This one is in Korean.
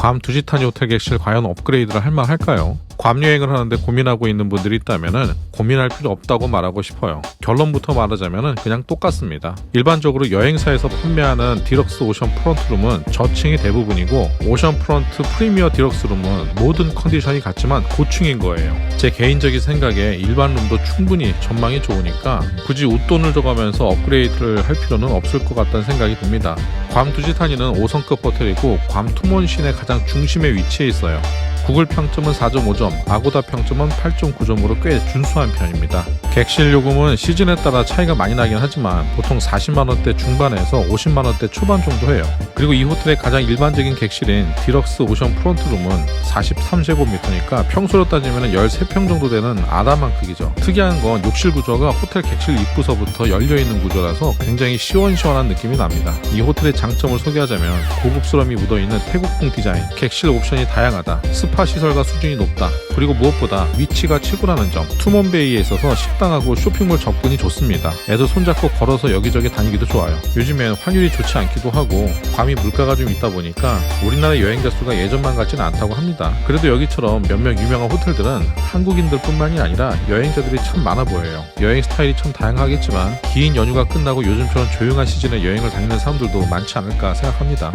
괌 두지타니 호텔 객실 과연 업그레이드를 할 만할까요? 괌 여행을 하는데 고민하고 있는 분들이 있다면 고민할 필요 없다고 말하고 싶어요. 결론부터 말하자면 그냥 똑같습니다. 일반적으로 여행사에서 판매하는 디럭스 오션 프런트룸은 저층이 대부분이고 오션 프런트 프리미어 디럭스룸은 모든 컨디션이 같지만 고층인 거예요. 제 개인적인 생각에 일반 룸도 충분히 전망이 좋으니까 굳이 웃돈을 줘가면서 업그레이드를 할 필요는 없을 것 같다는 생각이 듭니다. 괌 두지타니는 5성급 호텔이고 괌 투몬 시내 가장 중심에 위치해 있어요. 구글 평점은 4.5점, 아고다 평점은 8.9점으로 꽤 준수한 편입니다. 객실 요금은 시즌에 따라 차이가 많이 나긴 하지만 보통 40만원대 중반에서 50만원대 초반 정도 해요. 그리고 이 호텔의 가장 일반적인 객실인 디럭스 오션 프론트룸은 43제곱미터니까 평수로 따지면 13평 정도 되는 아담한 크기죠. 특이한 건 욕실 구조가 호텔 객실 입구서부터 열려있는 구조라서 굉장히 시원시원한 느낌이 납니다. 이 호텔의 장점을 소개하자면 고급스러움이 묻어있는 태국풍 디자인, 객실 옵션이 다양하다, 스파 시설과 수준이 높다, 그리고 무엇보다 위치가 최고라는 점, 투몬베이에 있어서 식당하고 쇼핑몰 접근이 좋습니다. 애들 손잡고 걸어서 여기저기 다니기도 좋아요. 요즘엔 환율이 좋지 않기도 하고 괌이 물가가 좀 있다 보니까 우리나라 여행자 수가 예전만 같지는 않다고 합니다. 그래도 여기처럼 몇몇 유명한 호텔들은 한국인들뿐만이 아니라 여행자들이 참 많아 보여요. 여행 스타일이 참 다양하겠지만 긴 연휴가 끝나고 요즘처럼 조용한 시즌에 여행을 다니는 사람들도 많지 않을까 생각합니다.